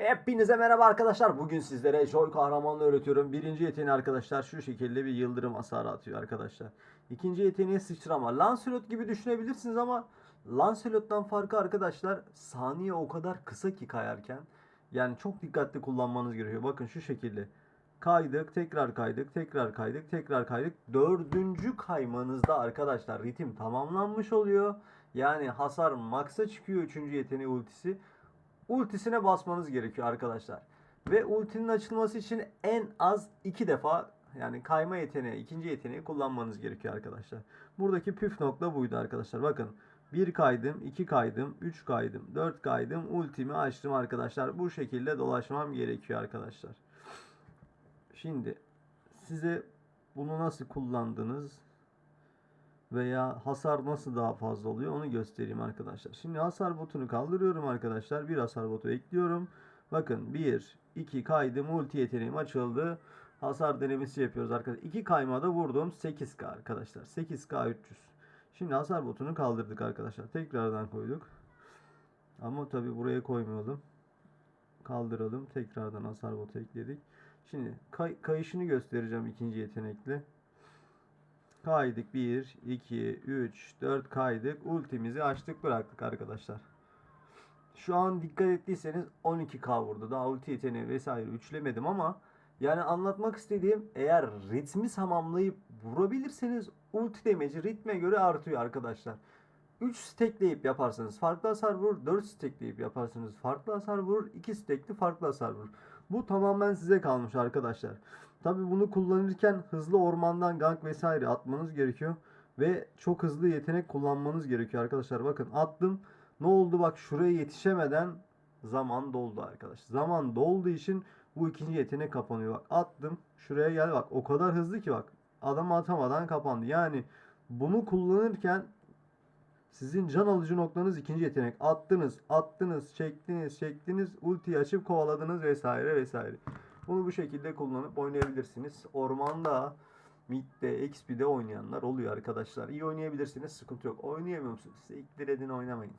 Hepinize merhaba arkadaşlar. Bugün sizlere Joy kahramanlığı öğretiyorum. Birinci yeteneği arkadaşlar şu şekilde bir yıldırım hasarı atıyor arkadaşlar. İkinci yeteneği sıçrama. Lancelot gibi düşünebilirsiniz ama Lancelot'tan farkı arkadaşlar saniye o kadar kısa ki kayarken. Yani çok dikkatli kullanmanız gerekiyor. Bakın şu şekilde. Kaydık, tekrar kaydık, tekrar kaydık, tekrar kaydık. Dördüncü kaymanızda arkadaşlar ritim tamamlanmış oluyor. Yani hasar maksa çıkıyor üçüncü yeteneği ultisi ultisine basmanız gerekiyor arkadaşlar. Ve ultinin açılması için en az iki defa yani kayma yeteneği, ikinci yeteneği kullanmanız gerekiyor arkadaşlar. Buradaki püf nokta buydu arkadaşlar. Bakın bir kaydım, iki kaydım, üç kaydım, dört kaydım, ultimi açtım arkadaşlar. Bu şekilde dolaşmam gerekiyor arkadaşlar. Şimdi size bunu nasıl kullandınız veya hasar nasıl daha fazla oluyor onu göstereyim arkadaşlar. Şimdi hasar botunu kaldırıyorum arkadaşlar. Bir hasar botu ekliyorum. Bakın 1, 2 kaydım. Multi yeteneğim açıldı. Hasar denemesi yapıyoruz arkadaşlar. 2 kaymada vurdum. 8k arkadaşlar. 8k 300. Şimdi hasar botunu kaldırdık arkadaşlar. Tekrardan koyduk. Ama tabi buraya koymayalım. Kaldıralım. Tekrardan hasar botu ekledik. Şimdi kay- kayışını göstereceğim ikinci yetenekle. Kaydık 1, 2, 3, 4 kaydık. Ultimizi açtık bıraktık arkadaşlar. Şu an dikkat ettiyseniz 12k vurdu. Daha ulti yeteneği vesaire üçlemedim ama yani anlatmak istediğim eğer ritmi tamamlayıp vurabilirseniz ulti demeci ritme göre artıyor arkadaşlar. 3 stackleyip yaparsanız farklı hasar vurur. 4 stackleyip yaparsanız farklı hasar vurur. 2 stackli farklı hasar vurur. Bu tamamen size kalmış arkadaşlar. Tabi bunu kullanırken hızlı ormandan gank vesaire atmanız gerekiyor. Ve çok hızlı yetenek kullanmanız gerekiyor arkadaşlar. Bakın attım. Ne oldu bak şuraya yetişemeden zaman doldu arkadaş. Zaman dolduğu için bu ikinci yetenek kapanıyor. Bak attım. Şuraya gel bak. O kadar hızlı ki bak. Adam atamadan kapandı. Yani bunu kullanırken sizin can alıcı noktanız ikinci yetenek. Attınız, attınız, çektiniz, çektiniz, ultiyi açıp kovaladınız vesaire vesaire. Bunu bu şekilde kullanıp oynayabilirsiniz. Ormanda, midde, XP'de oynayanlar oluyor arkadaşlar. İyi oynayabilirsiniz, sıkıntı yok. Oynayamıyor musunuz? İlk edin oynamayın.